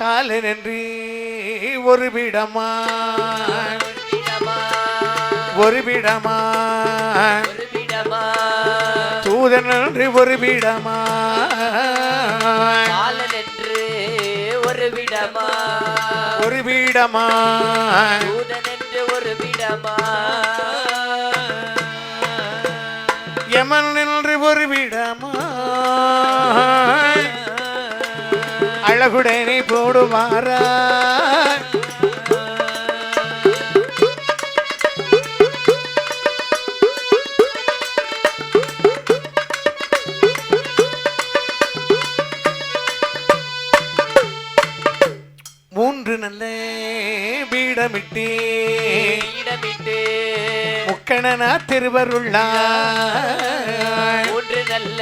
காலனென்று ஒரு ஒரு விடமா ஒரு விடமா தூதன் என்று ஒரு விடமா காலன் ஒரு விடமா ஒரு விடமா தூதன் ஒரு விடமா யமன் என்று ஒரு விடமா அழகுடனே போடுவாரா மூன்று நல்ல பீடமிட்டே. இடமிட்டு முக்கணனா திருவருள்ளா மூன்று நல்ல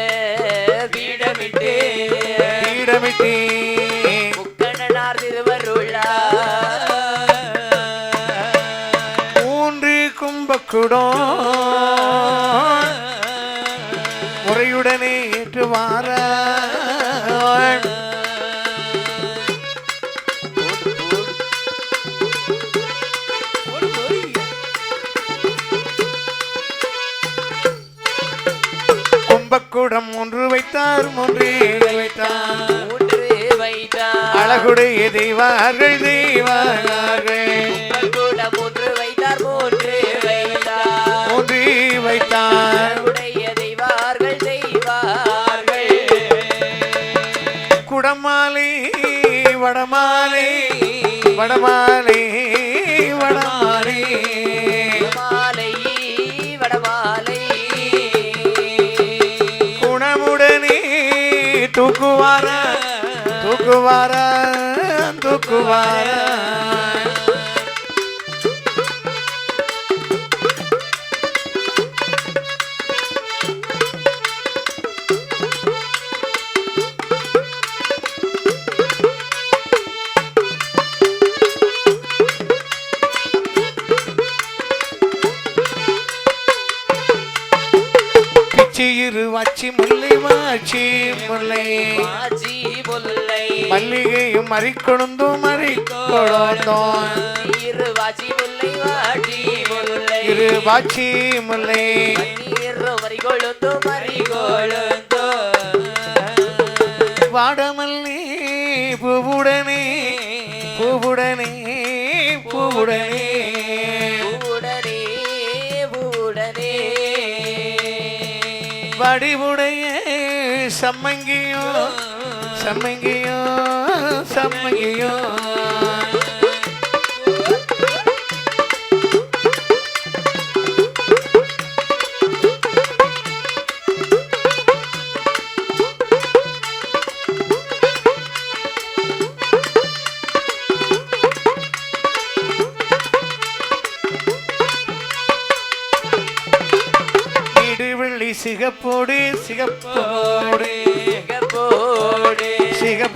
தெய்வார்கள் கூட மூன்று வைத்தார் மூன்று வைத்தார். மூன்று வைத்தார். உடைய தெய்வார்கள் தெய்வார்கள் குடமாலை வடமாலை வடமாலை வடமாலை. மாலை வடமாலை. குணமுடனே தூக்குவாரா தூக்குவாரா. தூக்குவாரா பிச்சி இரு வாச்சி முல்லை வாச்சி முல்லை மாஜி முல்லை மல்லிகையும் மறிக்கொழுந்தும் மறிக்கொழுந்தோம் இரு வாஜி முல்லை வாடி முல்லை. இரு வாச்சி முல்லை. நீரு மறிகொழுந்து மறிகொழுந்து வாடமல்லி பூவுடனே பூவுடனே பூவுடனே. வடிவுடைய சம்மங்கியோ சம்மங்கியோ சம்மங்கியோ சிகப்போடு சிகப்போடு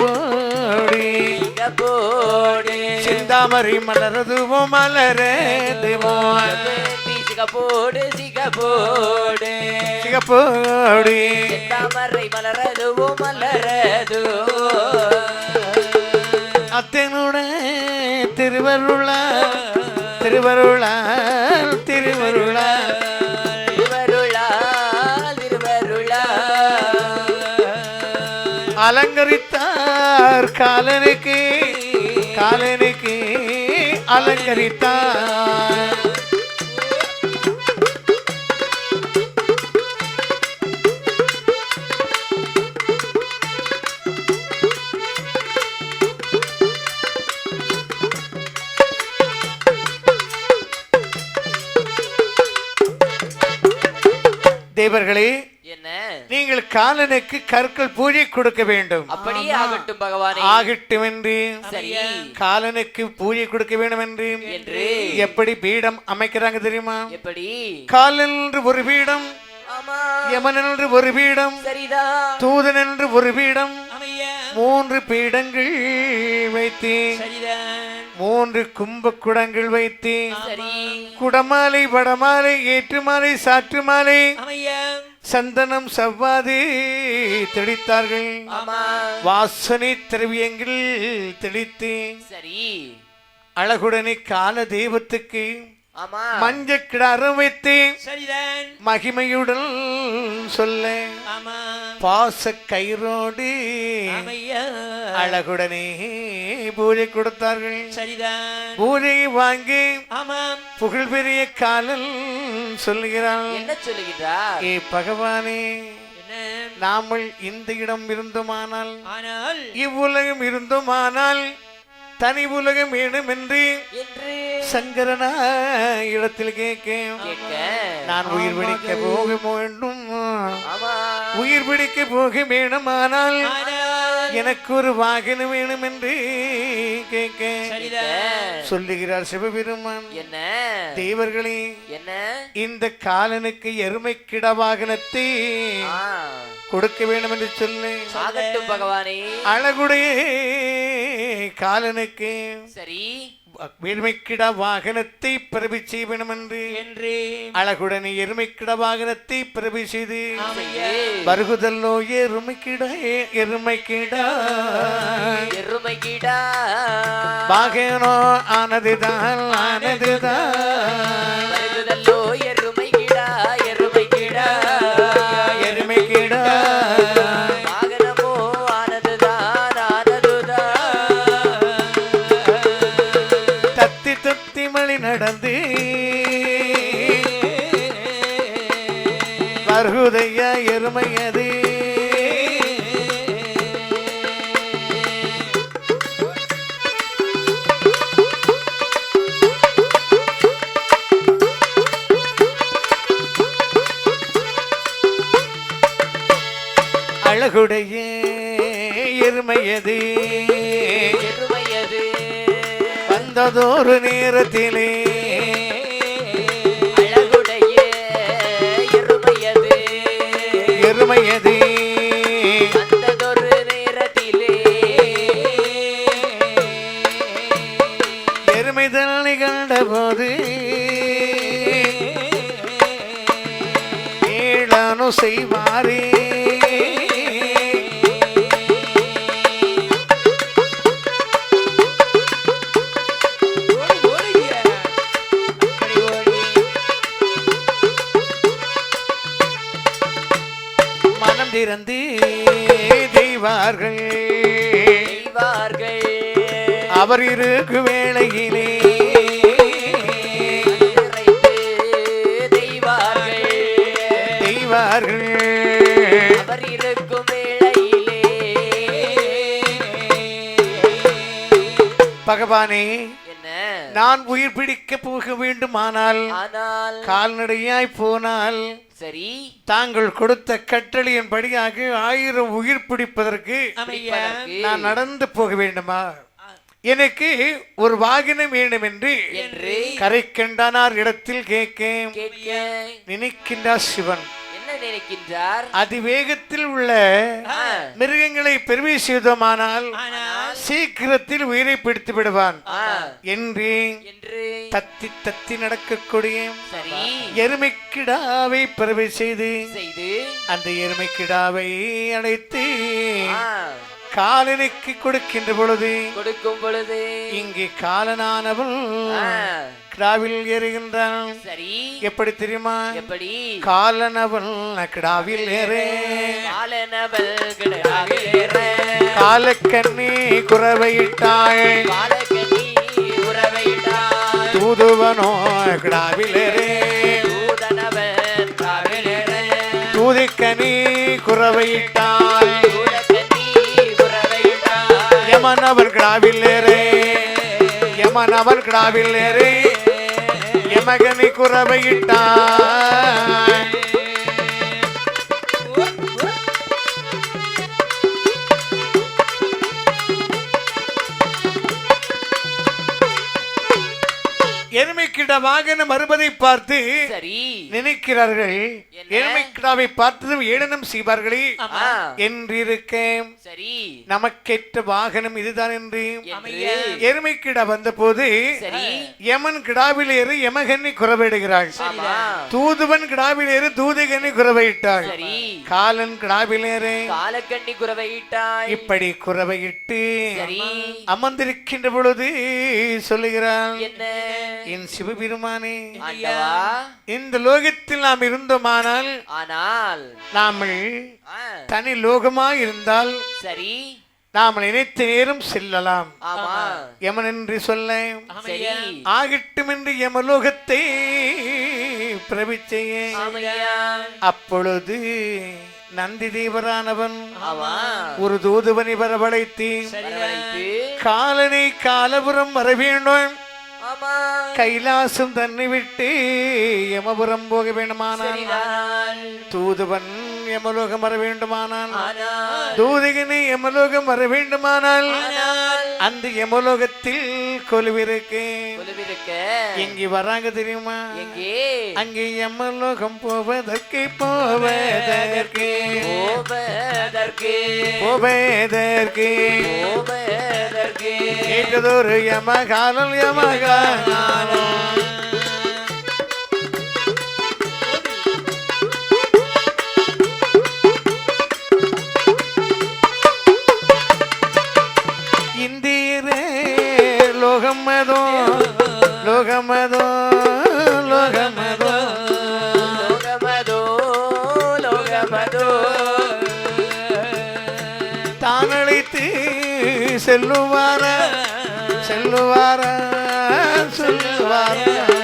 சிகப்போடு சிகப்போடு சிந்தாமரை மலரதுவோ மலரதுவோ. சிகப்பேந்தி சிகப்போடு சிகப்போடு சிகப்போடு தாமரை மலரதுவோ மலரதுவோ. அத்தனுட திருவருள திருவருள திருவருளா அலங்கரித்தார் காலனுக்கு காலனுக்கு அலங்கரித்தார். தேவர்களே காலனுக்கு கற்கள் பூஜை கொடுக்க வேண்டும். அப்படியே ஆகட்டும் பகவானே. ஆகட்டும் என்று காலனுக்கு பூஜை கொடுக்க வேண்டும் என்று. என்று எப்படி பீடம் அமைக்கிறாங்க தெரியுமா? எப்படி? காலன் என்று ஒரு பீடம் ஆமா. யமன் என்று ஒரு பீடம் தூதன் என்று ஒரு பீடம் மூன்று பீடங்கள் வைத்து மூன்று கும்ப குடங்கள் வைத்து சரி. குடமாலை வடமாலை ஏற்றுமாலை சாற்றுமாலை சந்தனம் செவ்வாது தெளித்தார்கள். வாசனை திரவியங்கள் தெளித்து சரி. அழகுடனே கால தெய்வத்துக்கு ஆமா. மஞ்ச கிடாரம் வைத்து சரிதான் மகிமையுடன் சொல்ல. ஆமா. பாச கயிறோடு அழகுடனே பூஜை கொடுத்தார்கள். சரிதான் பூஜையை வாங்கி ஆமாம் புகழ் பெரிய காலல் சொல்லுகிறான் என்ன சொல்லுகின்றார்? ஏ பகவானே நாமல் இந்த இடம் இருந்தோமானால் ஆனால் இவ்வுலகம் இருந்தோமானால் தனி உலகம் வேணும் என்று என்று சங்கரனா இடத்தில் கேட்க. நான் உயிர் பிடிக்க போக வேண்டும். உயிர் பிடிக்க போக வேணுமானால் எனக்கு ஒரு வாகனம் வேணும் என்று கேட்க சொல்லுகிறார் சிவபெருமான். என்ன? தேவர்களே என்ன? இந்த காலனுக்கு எருமை கிட வாகனத்தை கொடுக்க வேண்டும் என்று சொல்லு ஆகட்டும் பகவானே. அழகுடைய காலனுக்கு சரி. எருமைக்கிட வாகனத்தை பிரபி செய்ய வேண்டும் என்று. அழகுடனே எருமைக்கிட வாகனத்தை பிரபி செய்து வருகுதல்லோ எருமைக்கிட எருமைக்கிட. எருமை கிடா வாகனோ ஆனதுதான் ஆனதுதான். தத்தி நடந்து. பருகுதைய எருமையது. அழகுடைய எருமையது எருமையது. வந்ததொரு நேரத்திலே. அழகுடைய எருமையது. எருமையது. நேரத்திலே. எருமைதனை கண்டபோது ஏழானு செய்வாரே. திறந்து தெய்வார்கள். செய்வார்கள் அவர் இருக்கு வேளையிலே. தெய்வார்கள். தெய்வார்கள். அவர் இருக்கும் வேளையிலே. பகவானே என்ன? நான் உயிர் பிடிக்க போக வேண்டுமானால் ஆனால் கால்நடையாய் போனால் சரி. தாங்கள் கொடுத்த கட்டளையின்படியாக ஆயிரம் உயிர் பிடிப்பதற்கு நான் நடந்து போக வேண்டுமா? எனக்கு ஒரு வாகனம் வேண்டும் என்று கரை கண்டானார் இடத்தில் கேட்க. நினைக்கின்றார் சிவன். நினைக்கின்றார்? அதிவேகத்தில் உள்ள மிருகங்களை பெருமை செய்தோமானால் சீக்கிரத்தில் உயிரை பிடித்து விடுவான். என்று தத்தி தத்தி நடக்கக்கூடிய எருமைக்கிடாவை பிறவை செய்து செய்து அந்த எருமைக்கிடாவை அழைத்து காலனுக்கு கொடுக்கின்ற பொழுது கொடுக்கும் பொழுது இங்கே காலனானவள் கிடாவில் ஏறுகின்றான். சரி. எப்படி தெரியுமா? எப்படி? காலனவள் கிடாவில் ஏறே. காலனவள் கிடாவிலேற காலக்கண்ணி குறவையிட்டாள் காலக்கனி உறவையிட்டாள் தூதுவனோ கிடாவில் ஏறே. தூதனவன் தூதிக்கனி குறவையிட்டாள் தூதக்கனி உறவையிட்டாள் யமனவன் கிடாவில் ஏறே. யமனவன் கிடாவில் ஏறே. யமகனி குறவையிட்டாள் எருமைக்கிட வாகனம் வருவதை பார்த்து சரி நினைக்கிறார்கள்? எருமைக்கிடாவை பார்த்ததும் ஏளனம் செய்வார்களே. ஆமா. என்றிருக்க சரி. நமக்கேற்ற வாகனம் இதுதான் என்று. எருமைக்கிடா வந்தபோது சரி. யமன் கிடாவில் ஏறு யமகன்னி குறவையிடுகிறாள் தூதுவன் கிடாவில் ஏறு தூதகன்னி குறவையிட்டாள். சரி. காலன் கிடாவில் ஏறு காலக்கண்ணி குறவையிட்டாய். இப்படி குறவையிட்டு சரி. அமர்ந்திருக்கின்ற பொழுது சொல்லுகிறான் என் சிவபெருமானே இந்த லோகத்தில் நாம் இருந்தோமானால் ஆனால் நாமல் ஆ, தனி லோகமாய் இருந்தால் சரி. நாம் நினைத்த நேரம் செல்லலாம். யமன் என்று சொல்ல ஆகட்டும் என்று யமலோகத்தை பிரபிச்சைய. அப்பொழுது நந்தி தேவரானவன் ஒரு தூதுவனை வரவழைத்து. காலனை காலபுரம் வர வேண்டும் ஆமா கைலாசம் தன்னை விட்டு யமபுரம் போக வேண்டுமானால் தூதுவன் யமலோகம் வர வேண்டுமானால் தூதகனை யமலோகம் வர வேண்டுமானால் அந்த யமலோகத்தில் கொலுவிருக்கு. எங்கே வராங்க தெரியுமா? அங்கே யமலோகம் போவதற்கு போவதற்கு. போவதற்கு. போவதற்கு. போவதற்கு. கேட்டதொரு யமகாலம் லோகமதோ லோகமதோ லோகமதோ. லோகமதோ லோகமதோ. தானழைத்து செல்லுவார செல்லுவார. சொல்லுவார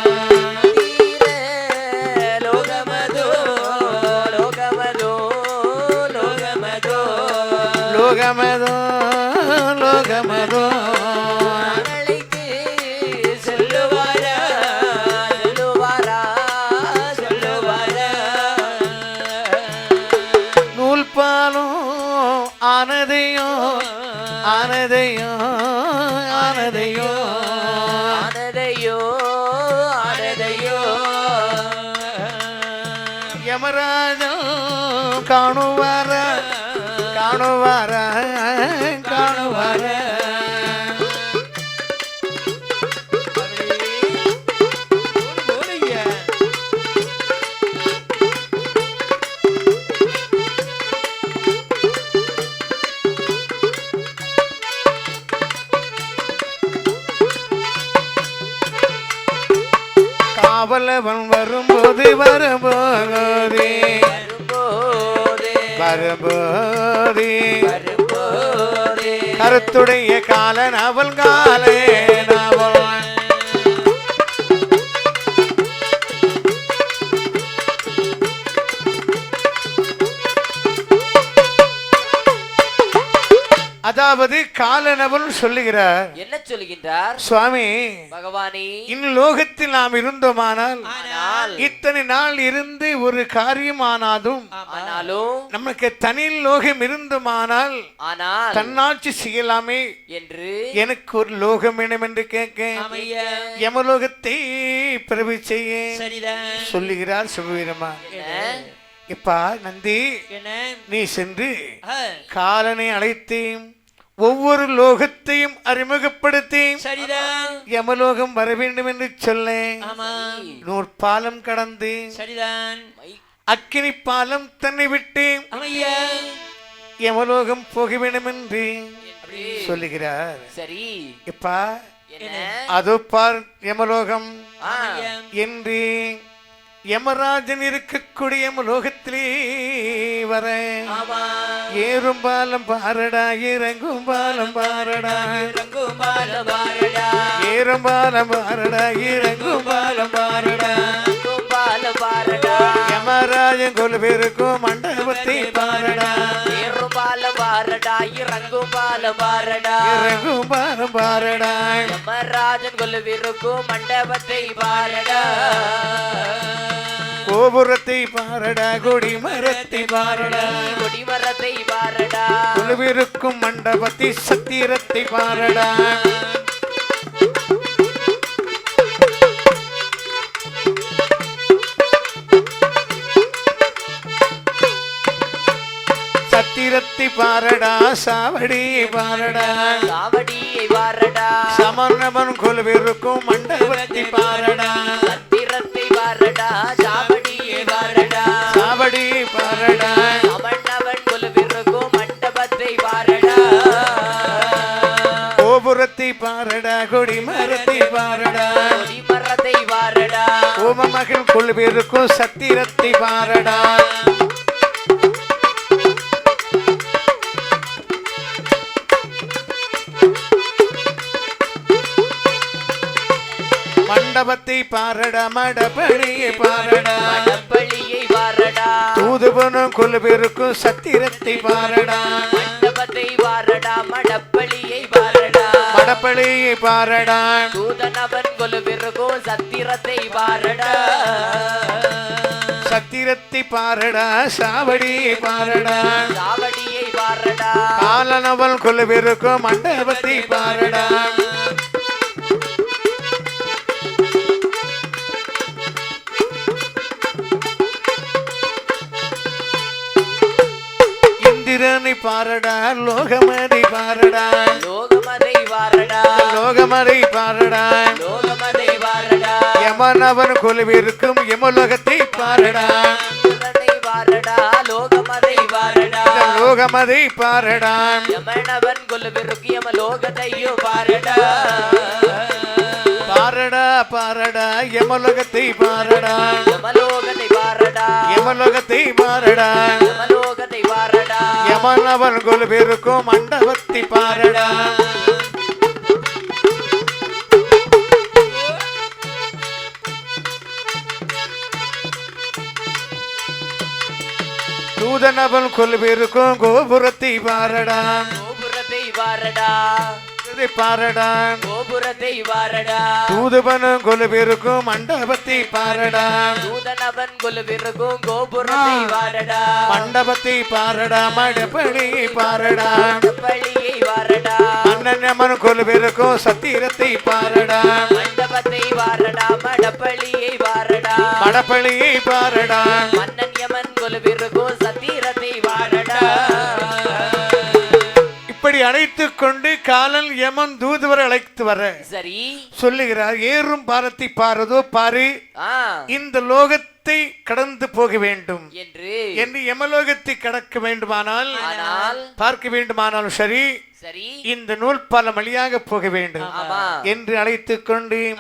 காணுவார காணுவார காணுவார. காவலவன் வரும்போது வரும்போதே வரும்போதே கருத்துடைய காலன் அவள் காலே. அதாவது காலனவன் சொல்லுகிறார் என்ன சொல்கின்றார்? சுவாமி பகவானே இந்லோகத்தில் நாம் இருந்தோமானால் இத்தனை நாள் இருந்து ஒரு காரியம் ஆனாதும் ஆனாலும் நமக்கு தனி லோகம் இருந்துமானால் ஆனால் தன்னாட்சி செய்யலாமே என்று எனக்கு ஒரு லோகம் வேணும் என்று கேட்க யமலோகத்தை பிரபு செய்ய சொல்லுகிறார் சிவபெருமா என்ன? இப்பா நந்தி நீ சென்று காலனை அழைத்து ஒவ்வொரு லோகத்தையும் அறிமுகப்படுத்தி சரிதான். யமலோகம் வர வேண்டும் என்று சொல்ல நூற்பாலம் கடந்து சரிதான். அக்கினி பாலம் தன்னை விட்டு யமலோகம் போக வேண்டும் என்று சொல்லுகிறார். சரி. இப்பா அதோ பார் யமலோகம் என்று யமராஜன் இருக்கக்கூடிய யமலோகத்திலே வர. ஏறும் பாலம் பாரடா இறங்கும் பாலம் பாரடா. இறங்கும் பாலம் பாரடா. ஏறும் பாலம் பாரடா இறங்கும் பாலம் பாரடா. பாலம் பாரடா. யமராஜன் கொலுபெருக்கும் மண்டபத்தை பாரடா. ஏறும் பாலம் பாரடா இறங்கும் பாலம் பாரடா. இறங்கும் பாலம் பாரடா. யமராஜன் கொலுவிருக்கும் மண்டபத்தை பாரடா. கோபுரத்தை பாரடா கொடி மரத்தை பாரடா. கொடிமரத்தை பாரடா. கொலுவிருக்கும் மண்டபத்தை சத்திரத்தை பாரடா. பாரடா சாவடி பாரடா. சாவடியை வாரடா சமணவன் கொலுவிருக்கும் மண்டபத்தை பாரடா. சத்திரத்தை வாரடா சாவடியை வாரடா சாவடி பாரடா. அவனவன் கொலுவிருக்கும் மண்டபத்தை வாரடா கோபுரத்தை பாரடா கொடிமரத்தை பாரடா. கொடிமரத்தை வாரடா ஓம மகன் கொலுவிருக்கும் சத்திரத்தை பாரடா. மண்டபத்தை பாரடா மடப்பணியை பாரடா. மடப்பள்ளியை வாரடா தூதுவனும் கொலுவிருக்கும் சத்திரத்தை பாரடா. மண்டபத்தை வாரடா மடப்பள்ளியை வாரடா மடப்பழியை பாரடா. தூதனவன் கொலுவிருக்கும் சத்திரத்தை வாரடா சத்திரத்தை பாரடா சாவடி பாரடா. சாவடியை வாரடா காலனவன் கொலுவிருக்கும் மண்டபத்தை பாரடா. இந்திரனை பாரடா லோகமதை பாரடா. லோகமதை வாரடா லோகமதை பாரடா. லோகமதை வாரடா யமனவன் கொலுவிருக்கும் யமலோகத்தை பாரடா. லோகமதை பாரடா யமனவன் கொலுவிருக்கு யம லோகத்தையும் வாரடா பாரடா பாரடா யமலோகத்தை பாரடா. யமலோகத்தை யமலோகத்தை பாரடா யமலோகத்தை வாரடா. யமனவன் கொலுவிருக்கும் மண்டபத்தை பாரடா. தூதனவன் கொலுவிருக்கும் கோபுரத்தை பாரடா கோபுரத்தை வாரடா. இதை பாரடா. கோபுரத்தை வாரடா தூதுவனும் கொலுவிருக்கும் மண்டபத்தை பாரடா. தூதனவன் கொலுவிருக்கும் கோபுரத்தை வாரடா மண்டபத்தை பாரடா மடப்படி பாரடா. பள்ளியை வாரடா அண்ணன் கொலுவிருக்கும் சத்திரத்தை பாரடா. மண்டபத்தை வாரடா மடப்பள்ளியை வாரடா மடப்பள்ளியை பாரடா. மன்னன் யமன் கொலுவிருக்கும் சத்திரத்தை வாரடா இப்படி அழைத்துக் கொண்டு காலன் யமன் தூதுவரை அழைத்து வர. சரி. சொல்லுகிறார் ஏறும் பாரத்தை பாரதோ பாரு. இந்த லோகத்தை கடந்து போக வேண்டும். என்று. என்று யமலோகத்தை கடக்க வேண்டுமானால் பார்க்க வேண்டுமானாலும் சரி சரி. இந்த நூல் பல வழியாக போக வேண்டும். என்று அழைத்துக் கொண்டு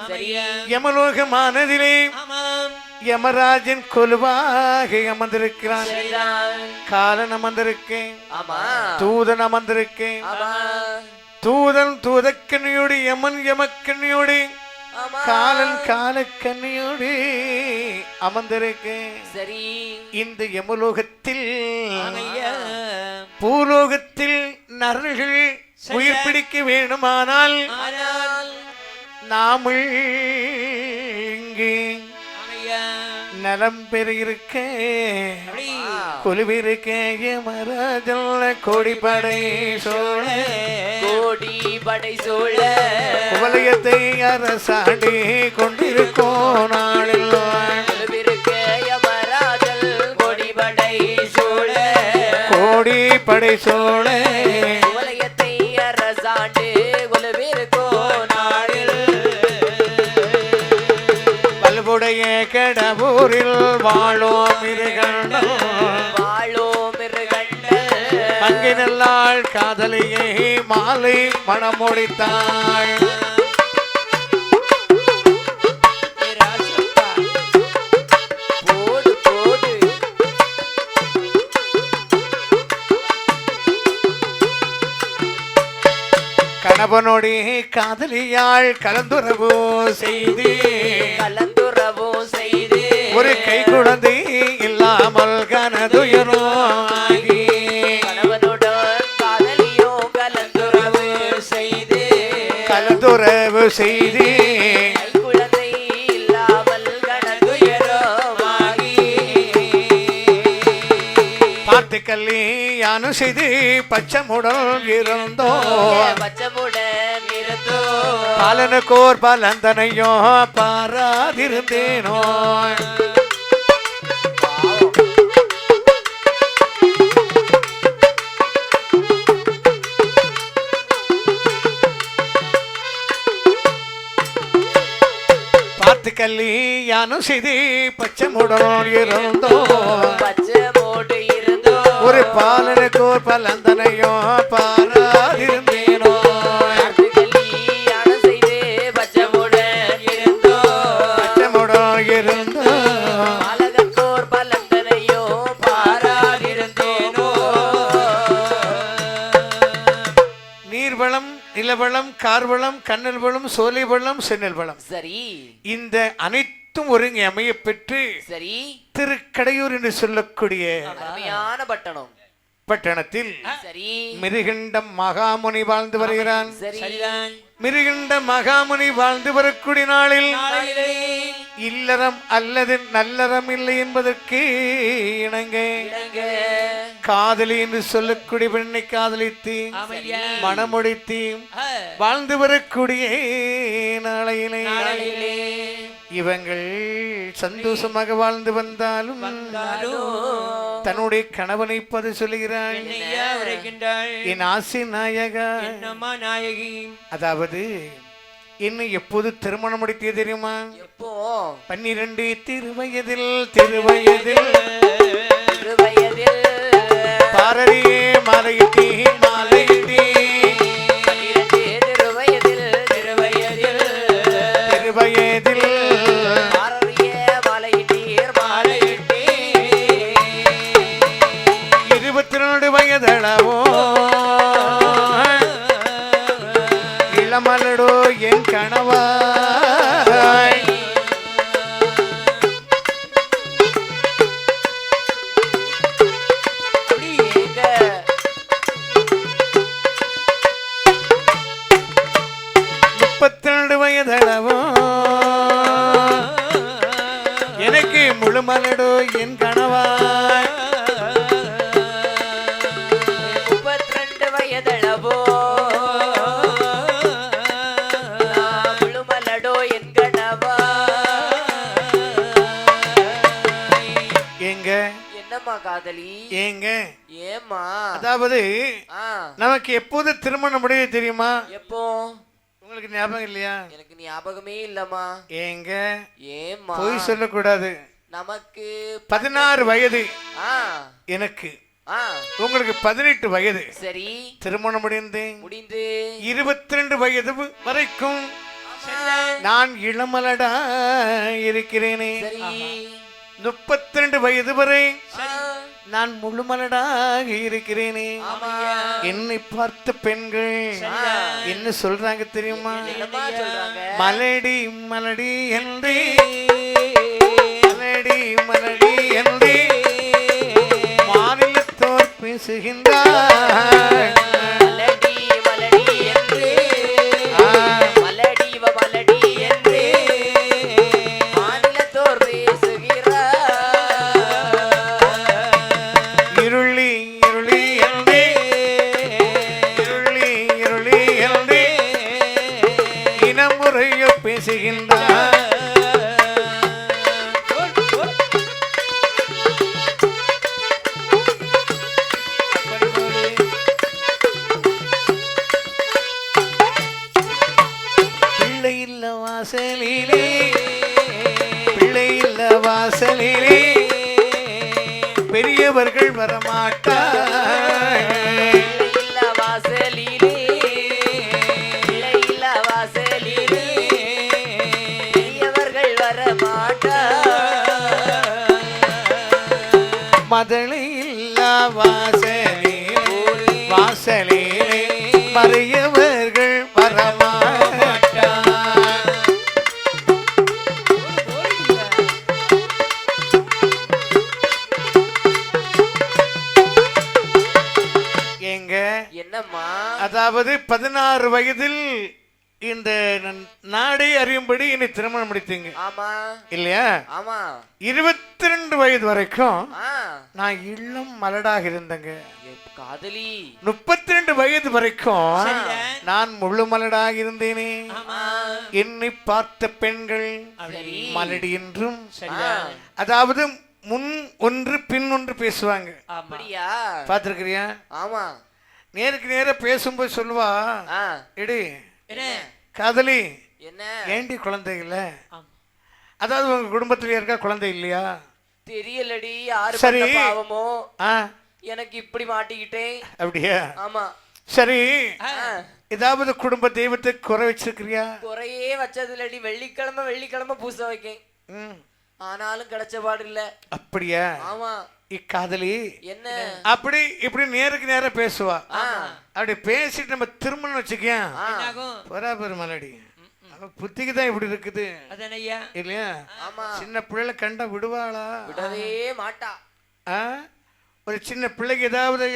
யமலோகமானதிலே யமராஜன் கொலுவாக அமர்ந்திருக்கிறான். காலன் அமர்ந்திருக்கேன். தூதன் அமர்ந்திருக்கேன். தூதன் தூதக்கண்ணியோடு யமன் யமக்கண்ணியோடு காலன் காலக்கண்ணியோடு அமர்ந்திருக்கேன். சரி. இந்த யமலோகத்தில் பூலோகத்தில் நரர்கள் உயிர் பிடிக்க வேண்டுமானால் ஆனால் நாம் இங்கே நலம் பெறிருக்க அப்படி. கொலுவிருக்க யமராஜல்ல கோடிப்படை சோழ கோடி படை சூழ குவலயத்தை அரசாண்டி கொண்டிருக்கோம் நாளில். கோடி படை சோழ. உலகத்தை அரசாண்டு கொலுவிருக்கோ நாளில் பல்புடைய கடவுரில் வாழோம் இருகண்டம் வாழோ மிருகண்டல் அங்கே நல்லாள் காதலியை மாலை மனம் கணவனோடு காதலியாள் கலந்துறவு செய்து. கலந்துறவோ செய்து. ஒரு கை குழந்தை இல்லாமல் கனதுயரோ ஆகி. கணவனுடன் காதலியோ கலந்துறவு செய்து. கலந்துறவு செய்து. கல்யாணம் செய்து பச்சமுடன் இருந்தோ பச்சமுடன் இருந்தோ பாலனுக்கோர் பலந்தனையோ பாராதிருந்தேனோ. பார்த்து கல்யாணம் செய்து பச்சை மூடனோடு இருந்தோ பச்சை மூடு இருந்தோ ஒரு பாலனுக்கு ஒரு பலந்தனையோ பாராதிருந்தேனோ நீர்வளம் நிலவளம் கார்வளம் கண்ணல் வளம் சோலை வளம் சென்னல் வளம். சரி. இந்த அனைத்தும் ஒருங்கி அமைய பெற்று சரி. திருக்கடையூர் என்று சொல்லக்கூடிய அருமையான பட்டணம். பட்டணத்தில் சரி. மிருகண்டம் மகாமுனி வாழ்ந்து வருகிறான். மிருகண்ட மகாமுனி வாழ்ந்து வரக்கூடிய நாளில் இல்லறம் அல்லது நல்லறம் இல்லை என்பதற்கு இணங்க. காதலி என்று சொல்லக்கூடிய பெண்ணை காதலித்து ஆ, வாழ்ந்து வரக்கூடிய நாளையிலே. இவங்கள் சந்தோஷமாக வாழ்ந்து வந்தாலும் தன்னுடைய கணவனை பது உரைக்கின்றாள்? என் ஆசி நாயகா. நாயகி? அதாவது என்னை எப்போது திருமணம் முடித்தே தெரியுமா? எப்போ? பன்னிரண்டு திருவயதில் திருவயதில். திருவயதில். பாரதியே மாலையிட்டே கணவா. அதாவது நமக்கு எப்போது திருமணம் முடிய தெரியுமா? எப்போ? உங்களுக்கு ஞாபகம் இல்லையா? எனக்கு ஞாபகமே இல்லம்மா. ஏங்க? ஏம்மா? பொய் சொல்லக்கூடாது. நமக்கு பதினாறு வயது. எனக்கு. உங்களுக்கு பதினெட்டு வயது. சரி. திருமணம் முடிந்து முடிந்து இருபத்தி ரெண்டு வயது வரைக்கும். நான் இளமலடா இருக்கிறேனே. முப்பத்தி ரெண்டு வயது வரை நான் முழுமலடாக இருக்கிறேனே. என்னை பார்த்த பெண்கள் என்ன சொல்றாங்க தெரியுமா? மலடி மலடி என்று. மலடி மலடி என்று. மாநிலத்தோர் பேசுகின்றார். பெரியவர்கள் வரமாட்டார் அதாவது பதினாறு வயதில் இந்த நாடை அறியும்படி என்னை திருமணம் முடித்தீங்க. ஆமா. இல்லையா? ஆமா. இருபத்தி ரெண்டு வயது வரைக்கும் நான் இளம் மலடாக இருந்தேங்க. காதலி. முப்பத்தி ரெண்டு வயது வரைக்கும். நான் முழு மலடாக இருந்தேனே. என்னை பார்த்த பெண்கள் மலடி என்றும் அதாவது முன் ஒன்று பின் ஒன்று பேசுவாங்க. பார்த்திருக்கிறியா? ஆமா. நேருக்கு நேர பேசும்போது சொல்லுவா ஆ. எடி. என்ன? காதலி என்ன? ஏண்டி குழந்தைகள ஆமா. அதாவது உங்க குடும்பத்துல யாருக்கா குழந்தை இல்லையா? தெரியலடி யாரு சரி. பாவமோ? ஆ. எனக்கு இப்படி மாட்டிக்கிட்டேன். அப்படியா? ஆமா. சரி. ஆ, ஏதாவது குடும்ப தெய்வத்தை குறை வச்சிருக்கிறியா? குறையே வச்சது இல்லடி வெள்ளிக்கிழமை வெள்ளிக்கிழமை பூசை வைக்கேன். ம், ஆனாலும் கிடைச்ச பாடு இல்ல. அப்படியா? ஆமா. இக்காதலி. என்ன? அப்படி இப்படி நேருக்கு நேரா பேசுவா. அப்படி பேசிட்டு நம்ம திரும்பணும் வச்சுக்கேன் பராபர் மலடி. அவ புத்திக்கு தான் இப்படி இருக்குது. இல்லையா? ஆமா. சின்ன பிள்ளைல கண்டா விடுவாளா? விடவே மாட்டா. ஆ? ஒரு சின்ன பிள்ளைக்கு ஏதாவது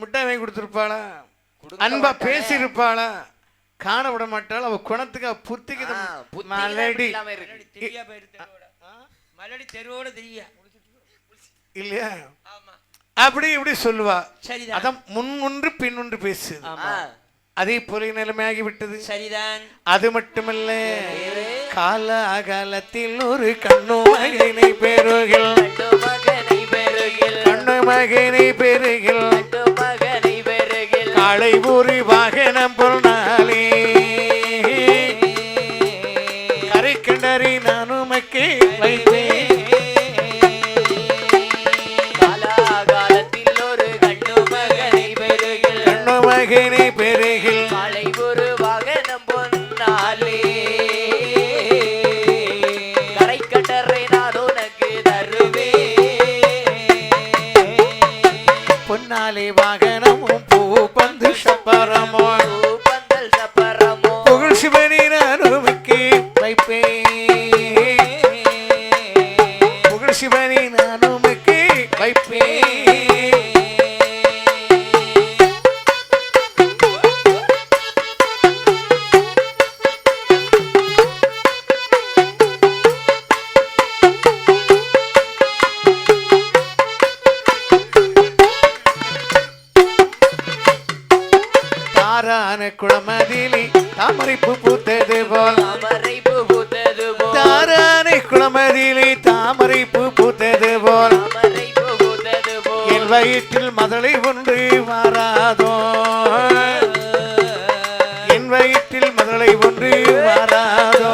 முட்டாய் வாங்கி கொடுத்துருப்பாளா? அன்பா. பேசியிருப்பாளா? காண விட மாட்டாள்? அவ குணத்துக்கு அவ புத்திக்கு மலடி. மலடி தெருவோட தெரியா. இல்லையா? அப்படி இப்படி சொல்லுவா. அதான் முன் ஒன்று பின் ஆமா. ஆ, அதே போல நிலைமையாகி விட்டது. சரிதான். அது மட்டுமல்ல கால அகாலத்தில் ஒரு கண்ணு மகனை பெருகில் கண்ணு மகனை பெருகில் காளை ஒரு வாகனம் பொருளாலே கரை கண்டறி நான் உமக்கு வைத்தேன். கண்ணு வயிற்றில் மதலை ஒன்று மாறாதோ என் வயிற்றில் மதலை ஒன்று மாறாதோ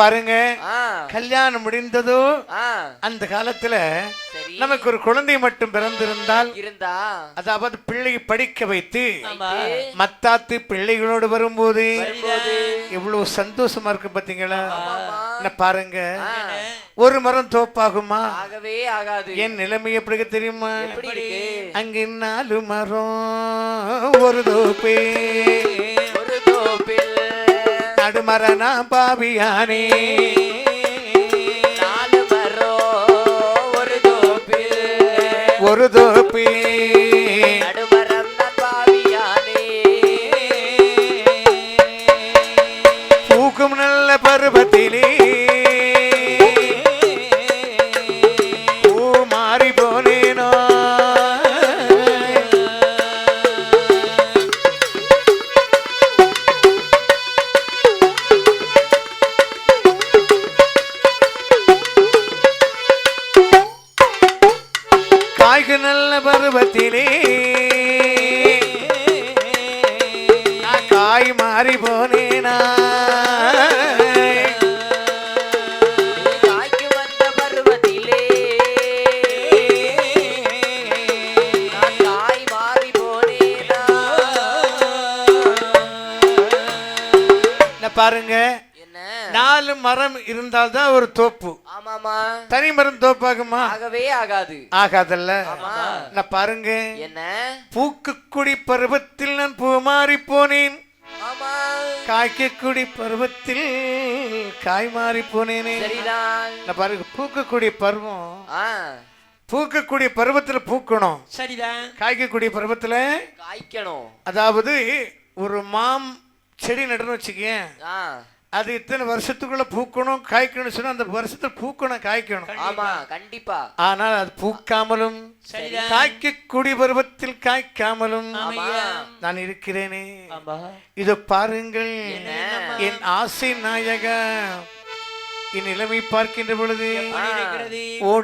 பாருங்க. கல்யாணம் முடிந்ததோ அந்த காலத்துல நமக்கு ஒரு குழந்தை மட்டும் பிறந்திருந்தால் இருந்தா? அதாவது பிள்ளையை படிக்க வைத்து மத்தாத்து பிள்ளைகளோடு வரும்போது எவ்வளவு சந்தோஷமா இருக்கு பாத்தீங்களா. என்ன பாருங்க. ஒரு மரம் தோப்பாகுமா? ஆகவே ஆகாது. என் நிலைமை எப்படி தெரியுமா? அங்கு நாலு மரம் ஒரு தோப்பு. ஒரு தோப்பில். நடுமரனா பாவியானே. ஒரு தோப்பு பாருங்க. என்ன? நாலு மரம் இருந்தால்தான் ஒரு தோப்பு. ஆமாமா தனி மரம் தோப்பாகுமா? ஆகவே ஆகாது. ஆகாதல்ல. என்ன பாருங்க. என்ன? பூக்குக்குடி பருவத்தில் நான் பூ மாறி போனேன். ஆமா. காய்க்கக்குடி பருவத்தில் காய் மாறி போனேனே. என்ன பாருங்க பூக்கக்கூடிய பருவம். பூக்கக்கூடிய பருவத்துல பூக்கணும். சரிதான் காய்க்கக்கூடிய பருவத்துல காய்க்கணும். அதாவது ஒரு மாம் செடி நடுன்னு வச்சுக்கேன். அது இத்தனை வருஷத்துக்குள்ள பூக்கணும் காய்க்கணும் சொன்னா அந்த வருஷத்துல பூக்கணும் காய்க்கணும். ஆமா கண்டிப்பா. ஆனால் அது பூக்காமலும். காய்க்கக்கூடிய பருவத்தில் காய்க்காமலும் நான் இருக்கிறேனே. இதோ பாருங்கள்? என் ஆசை நாயக என் நிலைமை பார்க்கின்ற பொழுது